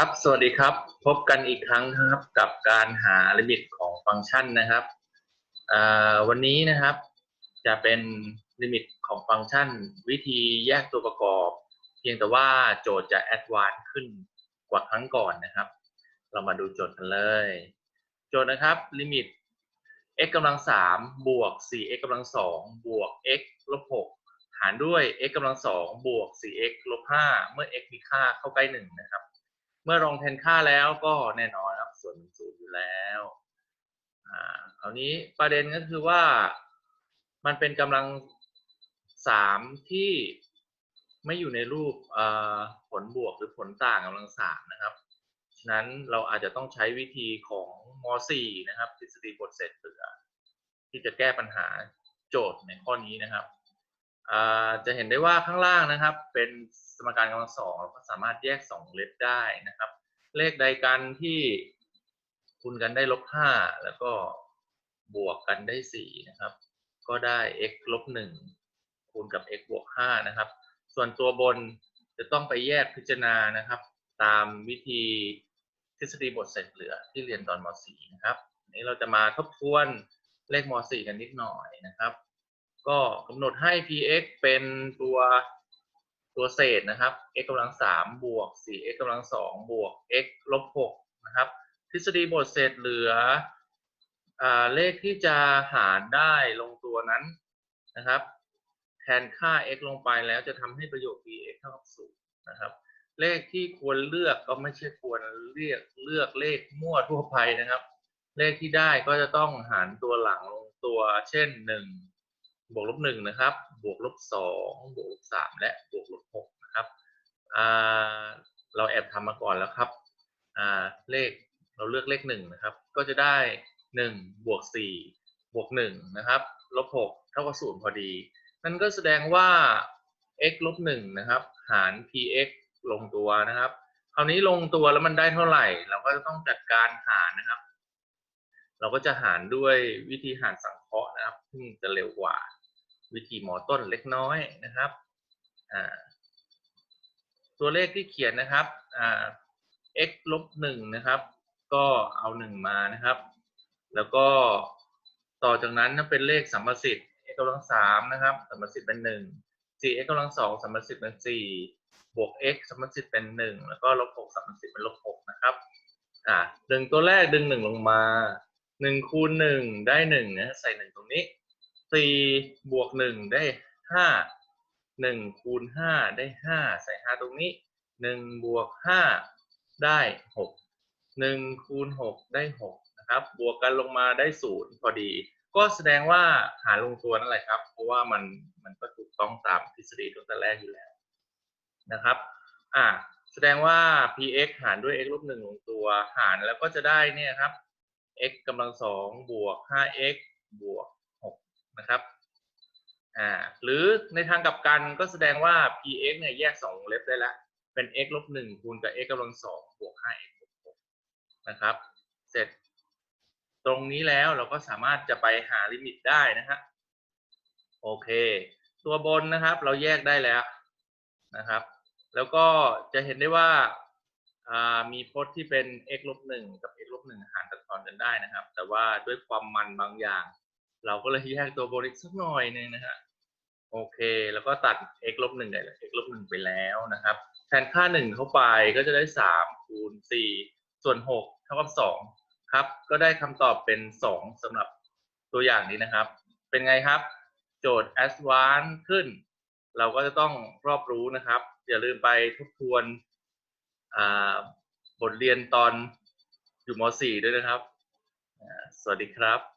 ครับ สวัสดีครับ พบกันอีกครั้งครับกับการหาลิมิตของฟังก์ชันนะครับวันนี้นะครับ จะเป็นลิมิตของฟังก์ชัน วิธีแยกตัวประกอบ เพียงแต่ว่าโจทย์จะแอดวานซ์ขึ้นกว่าครั้งก่อนนะครับ เรามาดูโจทย์กันเลย โจทย์นะครับลิมิต x กำลังสามบวก 4x กำลังสองบวก x ลบ6หารด้วย x กำลังสองบวก 4x ลบ5เมื่อ x มีค่าเข้าใกล้หนึ่งนะครับ เมื่อลองแทนค่าแล้วก็แน่นอนครับส่วนเป็นศูนย์อยู่แล้วอ่าคราวนี้ประเด็นก็คือว่ามันเป็นกำลังสามที่ไม่อยู่ในรูปอ่าผลบวกหรือผลต่างกำลังสามนะครับ ฉะนั้นเราอาจจะต้องใช้วิธีของม .4 นะครับทฤษฎีบทเศษเหลือที่จะแก้ปัญหาโจทย์ในข้อนี้นะครับ จะเห็นได้ว่าข้างล่างนะครับ เป็นสมการกำลังสองเราก็สามารถแยกสองเลขได้นะครับ เลขใดกันที่คูณกันได้ลบห้าแล้วก็บวกกันได้สี่นะครับ ก็ได้ x ลบหนึ่งคูณกับ x บวกห้านะครับ ส่วนตัวบนจะต้องไปแยกพิจารณานะครับ ตามวิธีทฤษฎีบทเศษเหลือที่เรียนตอนม .4 นะครับนนี้เราจะมาทบทวนเลขม .4 กันนิดหน่อยนะครับ ก็กำหนดให้ px เป็นตัวตัวเศษนะครับ x กำลัง3บวก 4x กำลัง2บวก x ลบ6นะครับ ทฤษฎีบทเศษเหลืออเลขที่จะหารได้ลงตัวนั้นนะครับ แทนค่า x ลงไปแล้วจะทำให้ประโยค px เท่ากับ0นะครับ เลขที่ควรเลือกก็ไม่ใช่ควรเลือกเลือกเลขมั่วทั่วไปนะครับ เลขที่ได้ก็จะต้องหารตัวหลังลงตัว เช่น1 บวกลบ1นะครับ บวกลบ2บวกลบ3และบวกลบ6นะครับเราแอบทำมาก่อนแล้วครับเลขเราเลือกเลข1นะครับ ก็จะได้1บวก4บวก1นะครับลบ6เท่ากับ0พอดี นั่นก็แสดงว่า x ลบ1นะครับ หาร px ลงตัวนะครับ คราวนี้ลงตัวแล้วมันได้เท่าไหร่ เราก็จะต้องจัดการหารนะครับ เราก็จะหารด้วยวิธีหารสังเคราะห์นะครับ ซึ่งจะเร็วกว่า วิธีหมอต้นเล็กน้อยนะครับตัวเลขที่เขียนนะครับ x ลบหนึ่งนะครับ ก็เอาหนึ่งมานะครับ แล้วก็ต่อจากนั้นถ้าเป็นเลขสัมประสิทธิ์ x กำลังสามนะครับ สัมประสิทธิ์เป็นหนึ่ง 4x กำลังสองสัมประสิทธิ์เป็นสี่บวก x สัมประสิทธิ์เป็นหนึ่งแล้วก็ลบหกสัมประสิทธิ์เป็นลบหกนะครับ อ่าดึงตัวแรกดึงหนึ่งลงมาหนึ่งคูณหนึ่งได้หนึ่งนะใส่หนึ่งตรงนี้ สี่บวกหนึ่งได้ห้าหนึ่งคูณห้าได้ห้าใส่ห้าตรงนี้หนึ่งบวกห้าได้หกหนึ่งคูณหกได้หกนะครับ บวกกันลงมาได้ศูนย์พอดี ก็แสดงว่าหารลงตัวนั่นแหละครับ เพราะว่ามันมันก็ถูกต้องตามทฤษฎีตั้งแต่แรกอยู่แล้วนะครับ อ่าแสดงว่า px หารด้วย x ลบหนึ่งลงตัว หารแล้วก็จะได้เนี่ยครับ x กำลังสองบวก 5x บวก6นะครับอ่า หรือในทางกลับกันก็แสดงว่า px เนี่ยแยกสองวงเล็บได้แล้ว เป็น x ลบหนึ่งคูณกับ x กำลังสองบวก 5x บวก6นะครับ เสร็จตรงนี้แล้วเราก็สามารถจะไปหาลิมิตได้นะฮะโอเค ตัวบนนะครับเราแยกได้แล้วนะครับ แล้วก็จะเห็นได้ว่ามีพจน์ที่เป็น x ลบหนึ่งกับ x ลบหนึ่งหารตัดทอนกันได้นะครับ แต่ว่าด้วยความมันบางอย่าง เราก็เลยแยกตัวบนอีกสักหน่อยหนึงนะฮะ โอเค แล้วก็ตัด x ลบหนึ่งกับ x ลบหนึ่งไปแล้วนะครับ แทนค่าหนึ่งเข้าไปก็จะได้สามคูณสี่ส่วนหกเท่ากับสองครับ ก็ได้คำตอบเป็นสองสำหรับตัวอย่างนี้นะครับ เป็นไงครับ โจทย์ advanced ขึ้น เราก็จะต้องรอบรู้นะครับ อย่าลืมไปทบทวนบทเรียนตอนอยู่ม .4 ด้วยนะครับ สวัสดีครับ